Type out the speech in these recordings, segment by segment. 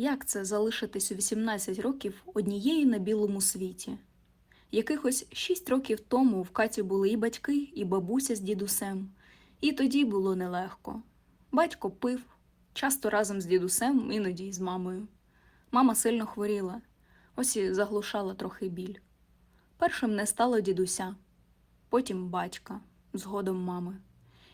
Як це залишитись у 18 років однією на білому світі? Якихось 6 років тому в Каті були і батьки, і бабуся з дідусем, і тоді було нелегко. Батько пив, часто разом з дідусем, іноді й з мамою. Мама сильно хворіла, ось і заглушала трохи біль. Першим не стало дідуся, потім батька, згодом мами.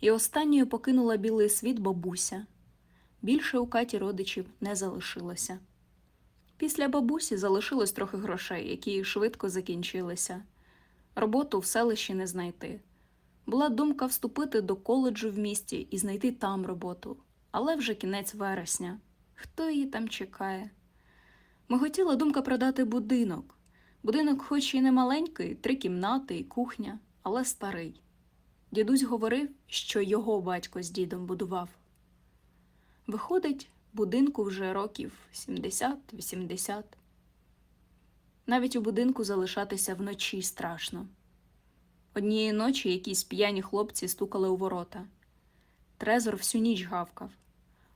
І останньою покинула білий світ бабуся. Більше у Каті родичів не залишилося. Після бабусі залишилось трохи грошей, які швидко закінчилися. Роботу в селищі не знайти. Була думка вступити до коледжу в місті і знайти там роботу, але вже кінець вересня. Хто її там чекає? Миготіла думка продати будинок. Будинок, хоч і не маленький, три кімнати і кухня, але старий. Дідусь говорив, що його батько з дідом будував. Виходить, будинку вже років 70-80. Навіть у будинку залишатися вночі страшно. Однієї ночі якісь п'яні хлопці стукали у ворота. Трезор всю ніч гавкав,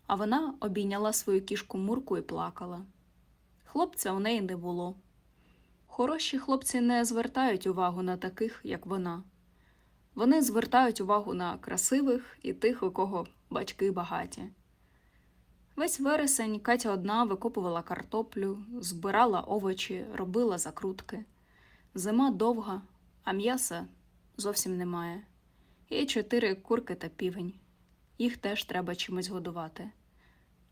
а вона обійняла свою кішку Мурку і плакала. Хлопця у неї не було. Хороші хлопці не звертають увагу на таких, як вона. Вони звертають увагу на красивих і тих, у кого батьки багаті. Весь вересень Катя одна викопувала картоплю, збирала овочі, робила закрутки. Зима довга, а м'яса зовсім немає. Є чотири курки та півень. Їх теж треба чимось годувати.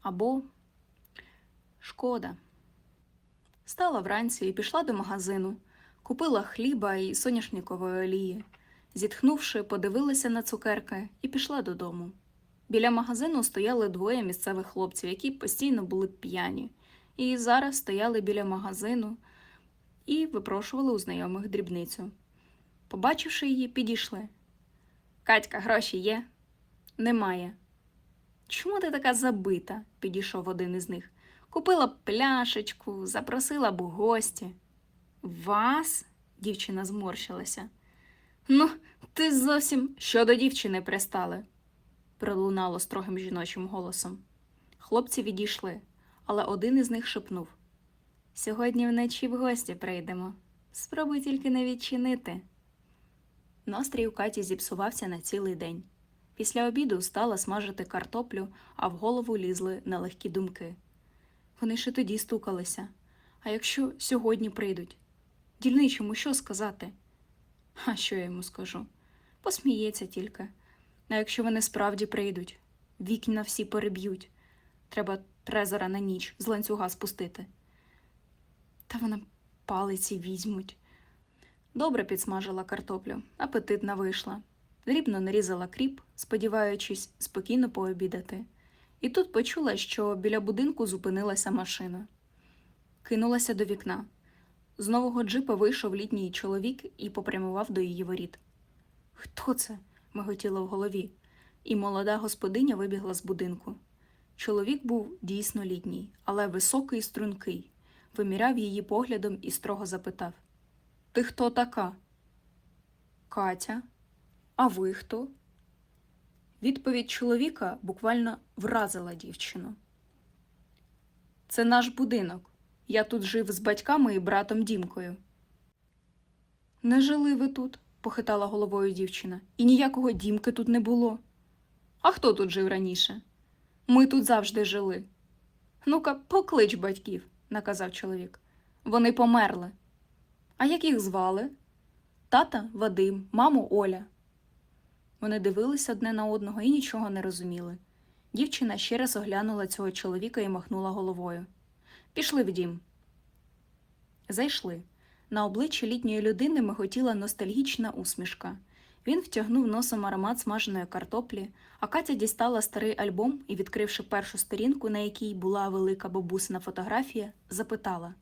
Або шкода. Стала вранці і пішла до магазину, купила хліба і соняшникової олії. Зітхнувши, подивилася на цукерки і пішла додому. Біля магазину стояли двоє місцевих хлопців, які постійно були п'яні, і зараз стояли біля магазину і випрошували у знайомих дрібницю. Побачивши її, підійшли. Катька, гроші є? Немає. Чому ти така забита? підійшов один із них. Купила б пляшечку, запросила б у гості. Вас? дівчина зморщилася. Ну, ти зовсім що до дівчини пристали, пролунало строгим жіночим голосом. Хлопці відійшли, але один із них шепнув Сьогодні вночі в гості прийдемо. Спробуй тільки не відчинити. Настрій у Каті зіпсувався на цілий день. Після обіду стала смажити картоплю, а в голову лізли нелегкі думки. Вони ще тоді стукалися. А якщо сьогодні прийдуть? Дільничому що сказати? А що я йому скажу? Посміється тільки. А якщо вони справді прийдуть, вікна всі переб'ють. Треба трезора на ніч з ланцюга спустити. Та вона палиці візьмуть. Добре підсмажила картоплю, апетитна вийшла. Дрібно нарізала кріп, сподіваючись спокійно пообідати. І тут почула, що біля будинку зупинилася машина. Кинулася до вікна. З нового джипа вийшов літній чоловік і попрямував до її воріт. Хто це? Миготіло в голові, і молода господиня вибігла з будинку. Чоловік був дійсно літній, але високий і стрункий, виміряв її поглядом і строго запитав Ти хто така? Катя, а ви хто? Відповідь чоловіка буквально вразила дівчину. Це наш будинок. Я тут жив з батьками і братом Дімкою. Не жили ви тут, похитала головою дівчина, і ніякого дімки тут не було. А хто тут жив раніше? Ми тут завжди жили. Ну-ка, поклич батьків, наказав чоловік. Вони померли. А як їх звали? Тата Вадим, маму Оля. Вони дивилися одне на одного і нічого не розуміли. Дівчина ще раз оглянула цього чоловіка і махнула головою. Пішли в дім. Зайшли. На обличчі літньої людини миготіла ностальгічна усмішка. Він втягнув носом аромат смаженої картоплі, а Катя дістала старий альбом і, відкривши першу сторінку, на якій була велика бабусина фотографія, запитала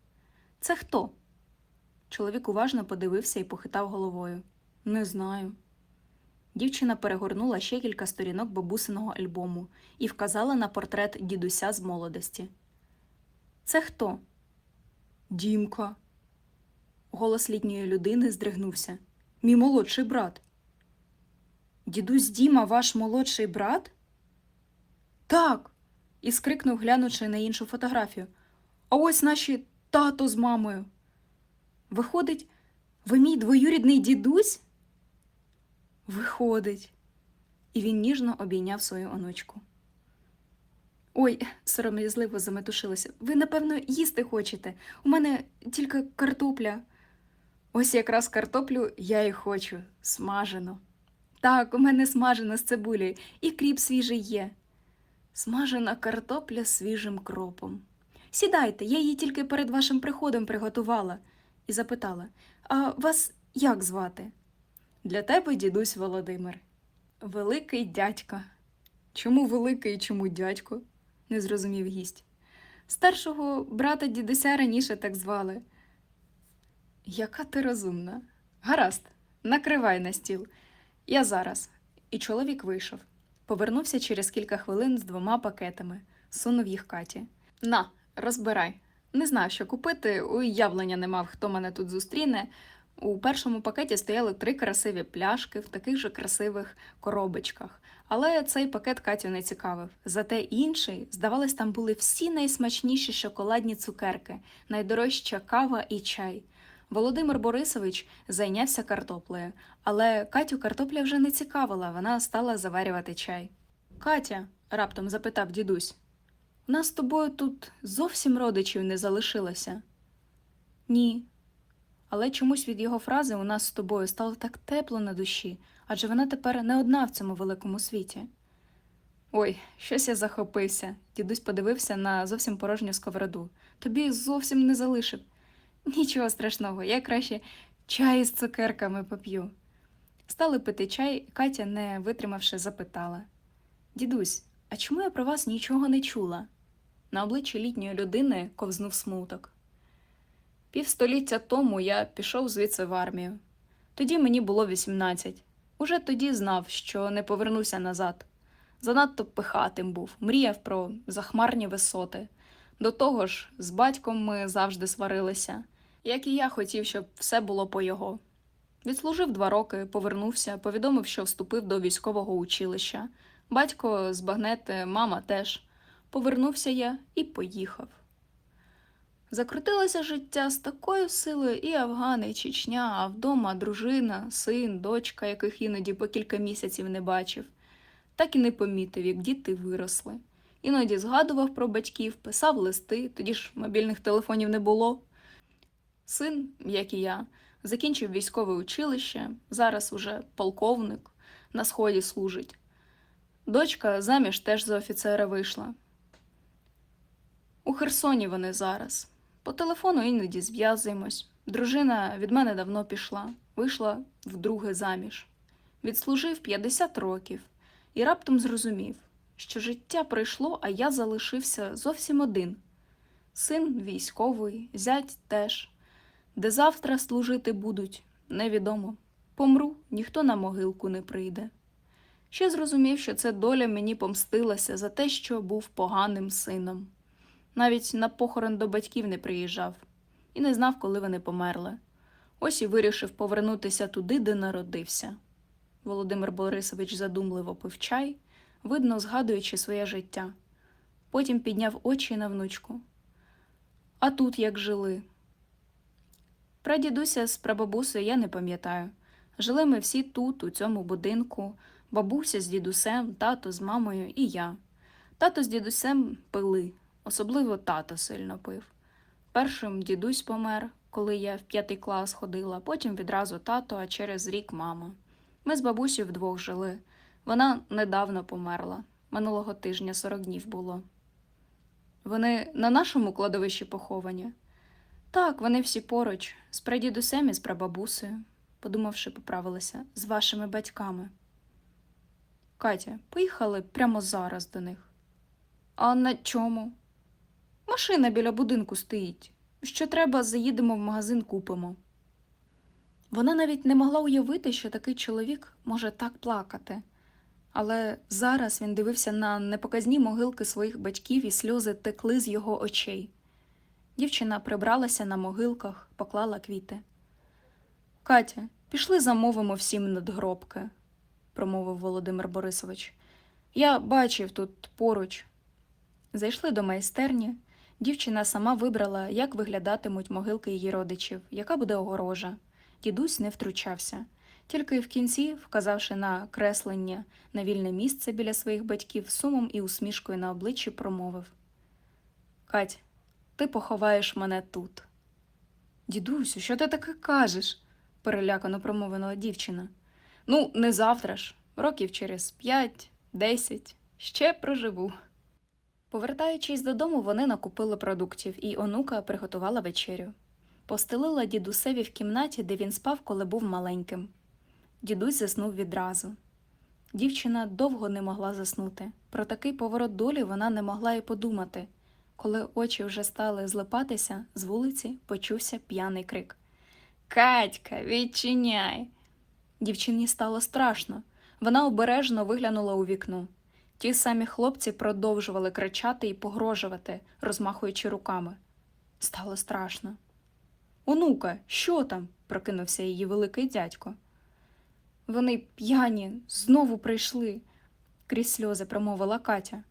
Це хто? Чоловік уважно подивився і похитав головою. Не знаю. Дівчина перегорнула ще кілька сторінок бабусиного альбому і вказала на портрет дідуся з молодості. Це хто? Дімка. Голос літньої людини здригнувся. Мій молодший брат. Дідусь Діма, ваш молодший брат? Так. і скрикнув, глянучи на іншу фотографію. А ось наші тато з мамою. Виходить, ви мій двоюрідний дідусь? Виходить. І він ніжно обійняв свою онучку. Ой, сором'язливо заметушилася. Ви, напевно, їсти хочете. У мене тільки картопля. Ось якраз картоплю я і хочу, смажену. Так, у мене смажена з цибулею, і кріп свіжий є. Смажена картопля свіжим кропом. Сідайте, я її тільки перед вашим приходом приготувала, і запитала: А вас як звати? Для тебе дідусь Володимир. Великий дядько. Чому великий і чому дядько? не зрозумів гість. Старшого брата дідуся раніше так звали. Яка ти розумна. Гаразд, накривай на стіл. Я зараз. І чоловік вийшов. Повернувся через кілька хвилин з двома пакетами, сунув їх Каті. На, розбирай. Не знав, що купити, уявлення не мав, хто мене тут зустріне. У першому пакеті стояли три красиві пляшки в таких же красивих коробочках. Але цей пакет Катю не цікавив. Зате інший, здавалось, там були всі найсмачніші шоколадні цукерки, найдорожча кава і чай. Володимир Борисович зайнявся картоплею, але Катю картопля вже не цікавила, вона стала заварювати чай. Катя, раптом запитав дідусь, у нас з тобою тут зовсім родичів не залишилося? Ні. Але чомусь від його фрази у нас з тобою стало так тепло на душі, адже вона тепер не одна в цьому великому світі. Ой, щось я захопився. Дідусь подивився на зовсім порожню сковороду. Тобі зовсім не залишив. Нічого страшного, я краще чай з цукерками поп'ю. Стали пити чай, Катя, не витримавши, запитала Дідусь, а чому я про вас нічого не чула? На обличчі літньої людини ковзнув смуток. Півстоліття тому я пішов звідси в армію. Тоді мені було 18. Уже тоді знав, що не повернуся назад. Занадто пихатим був, мріяв про захмарні висоти. До того ж, з батьком ми завжди сварилися, як і я хотів, щоб все було по його. Відслужив два роки, повернувся, повідомив, що вступив до військового училища. Батько збагнете, мама теж. Повернувся я і поїхав. Закрутилося життя з такою силою і Афгани, і Чечня, а вдома дружина, син, дочка, яких іноді по кілька місяців не бачив. Так і не помітив, як діти виросли. Іноді згадував про батьків, писав листи, тоді ж мобільних телефонів не було. Син, як і я, закінчив військове училище, зараз уже полковник, на сході служить. Дочка заміж теж за офіцера вийшла. У Херсоні вони зараз. По телефону іноді зв'язуємось. Дружина від мене давно пішла, вийшла вдруге заміж. Відслужив 50 років і раптом зрозумів, що життя пройшло, а я залишився зовсім один. Син військовий, зять теж. Де завтра служити будуть, невідомо. Помру, ніхто на могилку не прийде. Ще зрозумів, що це доля мені помстилася за те, що був поганим сином. Навіть на похорон до батьків не приїжджав і не знав, коли вони померли. Ось і вирішив повернутися туди, де народився. Володимир Борисович задумливо пив чай, видно, згадуючи своє життя. Потім підняв очі на внучку. А тут як жили? Прадідуся з прабабусею я не пам'ятаю. Жили ми всі тут, у цьому будинку, бабуся з дідусем, тато з мамою і я. Тато з дідусем пили, особливо тато сильно пив. Першим дідусь помер, коли я в п'ятий клас ходила, потім відразу тато, а через рік мама. Ми з бабусею вдвох жили. Вона недавно померла. Минулого тижня 40 днів було. Вони на нашому кладовищі поховані? Так, вони всі поруч, з прадідусем і з прабабусею, подумавши, поправилася, з вашими батьками. Катя, поїхали прямо зараз до них. А на чому? Машина біля будинку стоїть. Що треба, заїдемо в магазин купимо. Вона навіть не могла уявити, що такий чоловік може так плакати. Але зараз він дивився на непоказні могилки своїх батьків, і сльози текли з його очей. Дівчина прибралася на могилках, поклала квіти. Катя, пішли замовимо всім надгробки, промовив Володимир Борисович. Я бачив тут поруч. Зайшли до майстерні. Дівчина сама вибрала, як виглядатимуть могилки її родичів, яка буде огорожа. Дідусь не втручався, тільки в кінці, вказавши на креслення на вільне місце біля своїх батьків, сумом і усмішкою на обличчі промовив Кать, ти поховаєш мене тут. Дідусю, що ти таке кажеш? перелякано промовила дівчина. Ну, не завтра ж, років через п'ять, десять, ще проживу. Повертаючись додому, вони накупили продуктів, і онука приготувала вечерю. Постелила дідусеві в кімнаті, де він спав, коли був маленьким. Дідусь заснув відразу. Дівчина довго не могла заснути. Про такий поворот долі вона не могла й подумати. Коли очі вже стали злипатися, з вулиці почувся п'яний крик. Катька, відчиняй. Дівчині стало страшно. Вона обережно виглянула у вікно. Ті самі хлопці продовжували кричати і погрожувати, розмахуючи руками. Стало страшно. Онука, що там? прокинувся її великий дядько. Вони п'яні, знову прийшли, крізь сльози промовила Катя.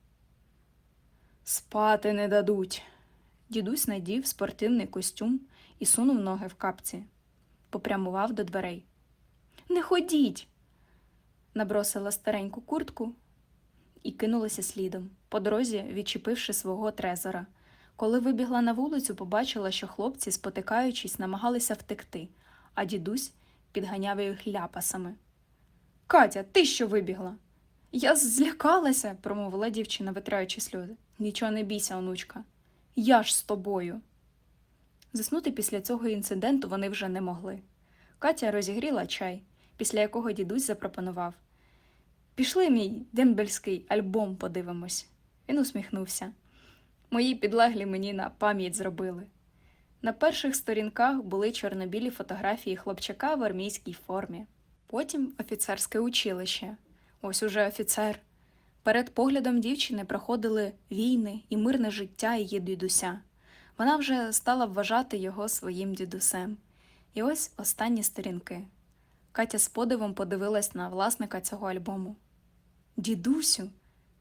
Спати не дадуть. Дідусь надів спортивний костюм і сунув ноги в капці, попрямував до дверей. Не ходіть. набросила стареньку куртку і кинулася слідом, по дорозі відчепивши свого трезора. Коли вибігла на вулицю, побачила, що хлопці, спотикаючись, намагалися втекти, а дідусь підганяв їх ляпасами. Катя, ти що вибігла? Я злякалася, промовила дівчина, витираючи сльози. Нічого не бійся, онучка. Я ж з тобою. Заснути після цього інциденту вони вже не могли. Катя розігріла чай, після якого дідусь запропонував Пішли мій дембельський альбом подивимось. Він усміхнувся. Мої підлеглі мені на пам'ять зробили. На перших сторінках були чорнобілі фотографії хлопчака в армійській формі. Потім офіцерське училище. Ось уже офіцер. Перед поглядом дівчини проходили війни і мирне життя її дідуся. Вона вже стала вважати його своїм дідусем. І ось останні сторінки. Катя з подивом подивилась на власника цього альбому. Дідусю,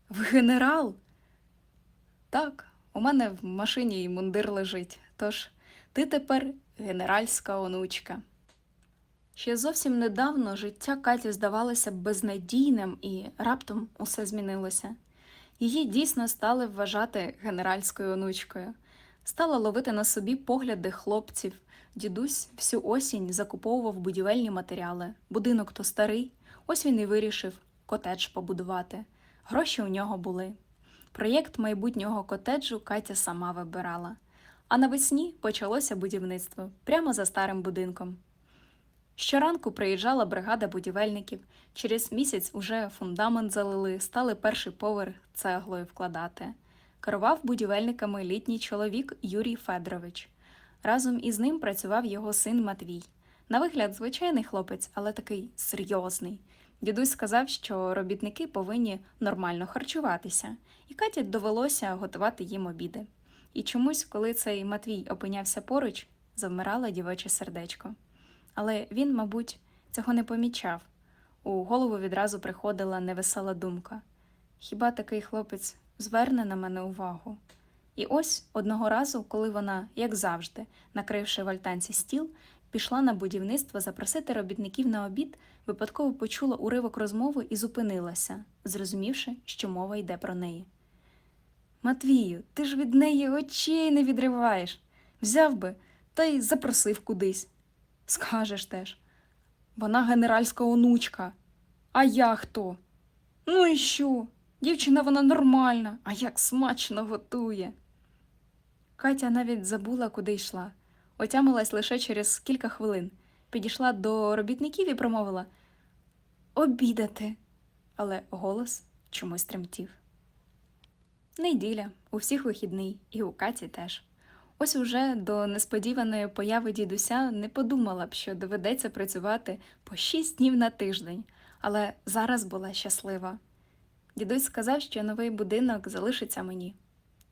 ви генерал? Так, у мене в машині і мундир лежить, тож ти тепер генеральська онучка. Ще зовсім недавно життя Каті здавалося безнадійним і раптом усе змінилося. Її дійсно стали вважати генеральською онучкою, стала ловити на собі погляди хлопців. Дідусь всю осінь закуповував будівельні матеріали. Будинок то старий, ось він і вирішив котедж побудувати. Гроші у нього були. Проєкт майбутнього котеджу Катя сама вибирала. А навесні почалося будівництво прямо за старим будинком. Щоранку приїжджала бригада будівельників. Через місяць уже фундамент залили, стали перший поверх цеглою вкладати. Керував будівельниками літній чоловік Юрій Федорович. Разом із ним працював його син Матвій. На вигляд, звичайний хлопець, але такий серйозний. Дідусь сказав, що робітники повинні нормально харчуватися, і Каті довелося готувати їм обіди. І чомусь, коли цей Матвій опинявся поруч, завмирало дівоче сердечко. Але він, мабуть, цього не помічав. У голову відразу приходила невесела думка хіба такий хлопець зверне на мене увагу? І ось одного разу, коли вона, як завжди, накривши в альтанці стіл, пішла на будівництво запросити робітників на обід, випадково почула уривок розмови і зупинилася, зрозумівши, що мова йде про неї. Матвію, ти ж від неї очей не відриваєш. Взяв би та й запросив кудись. Скажеш теж. Вона генеральська онучка. А я хто? Ну і що? Дівчина вона нормальна, а як смачно готує. Катя навіть забула, куди йшла. Отямилась лише через кілька хвилин. Підійшла до робітників і промовила Обідати. Але голос чомусь тремтів. Неділя, у всіх вихідний, і у Каті теж. Ось уже до несподіваної появи дідуся не подумала б, що доведеться працювати по шість днів на тиждень, але зараз була щаслива. Дідусь сказав, що новий будинок залишиться мені.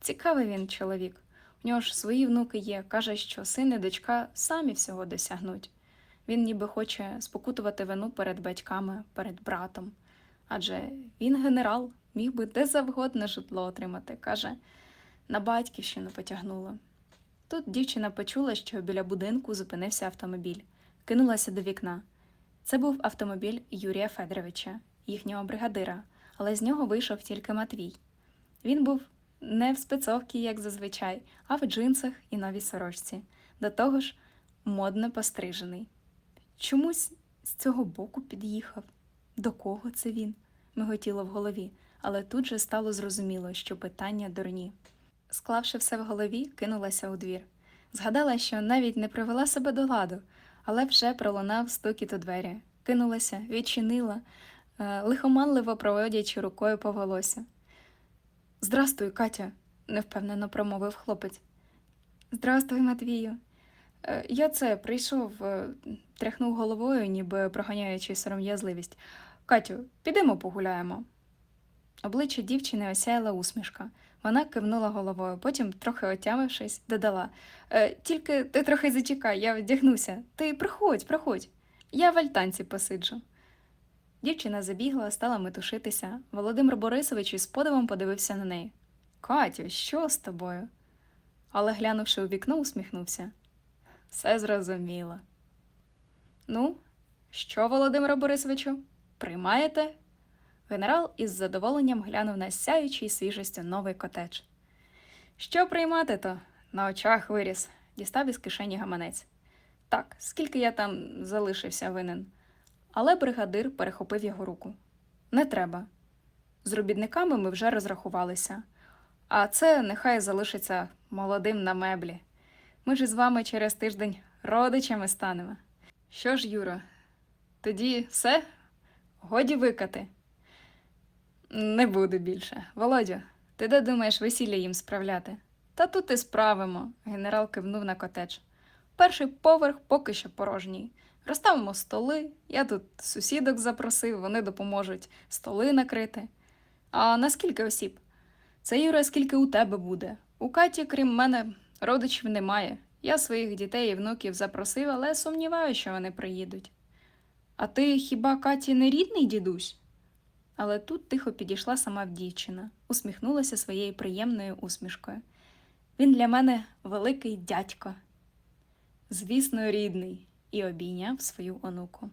Цікавий він чоловік. У нього ж свої внуки є, каже, що син і дочка самі всього досягнуть. Він ніби хоче спокутувати вину перед батьками, перед братом. Адже він генерал, міг би де завгодно житло отримати. Каже, На батьківщину потягнуло. Тут дівчина почула, що біля будинку зупинився автомобіль, кинулася до вікна. Це був автомобіль Юрія Федоровича, їхнього бригадира, але з нього вийшов тільки Матвій. Він був не в спецовці, як зазвичай, а в джинсах і новій сорочці, до того ж модно пострижений. Чомусь з цього боку під'їхав. До кого це він? миготіло в голові, але тут же стало зрозуміло, що питання дурні. Склавши все в голові, кинулася у двір. Згадала, що навіть не привела себе до ладу, але вже пролунав стукіт у двері. Кинулася, відчинила, е, лихоманливо проводячи рукою по волосся. Здрастуй, Катя, невпевнено промовив хлопець. Здрастуй, Матвію. «Е, Я це прийшов, е, тряхнув головою, ніби проганяючи сором'язливість. Катю, підемо погуляємо. Обличчя дівчини осяяла усмішка. Вона кивнула головою, потім, трохи отямившись, додала «Е, Тільки ти трохи зачекай, я вдягнуся. Ти приходь, приходь. Я в альтанці посиджу. Дівчина забігла, стала метушитися. Володимир Борисович із подивом подивився на неї. Катю, що з тобою? Але, глянувши у вікно, усміхнувся. Все зрозуміло. Ну, що, Володимире Борисовичу, приймаєте? Генерал із задоволенням глянув на сяючий свіжістю новий котедж. Що приймати то? На очах виріс, дістав із кишені гаманець. Так, скільки я там залишився винен. Але бригадир перехопив його руку. Не треба. З робітниками ми вже розрахувалися. А це нехай залишиться молодим на меблі. Ми ж із вами через тиждень родичами станемо. Що ж, Юро, тоді все? Годі викати. Не буду більше. Володю, ти де думаєш весілля їм справляти? Та тут і справимо, генерал кивнув на котедж. Перший поверх поки що порожній. Розставимо столи, я тут сусідок запросив, вони допоможуть столи накрити. А наскільки осіб? Це Юра, скільки у тебе буде. У Каті, крім мене, родичів немає. Я своїх дітей і внуків запросив, але сумніваюся, що вони приїдуть. А ти хіба Каті не рідний дідусь? Але тут тихо підійшла сама дівчина, усміхнулася своєю приємною усмішкою. Він для мене великий дядько. Звісно, рідний, і обійняв свою онуку.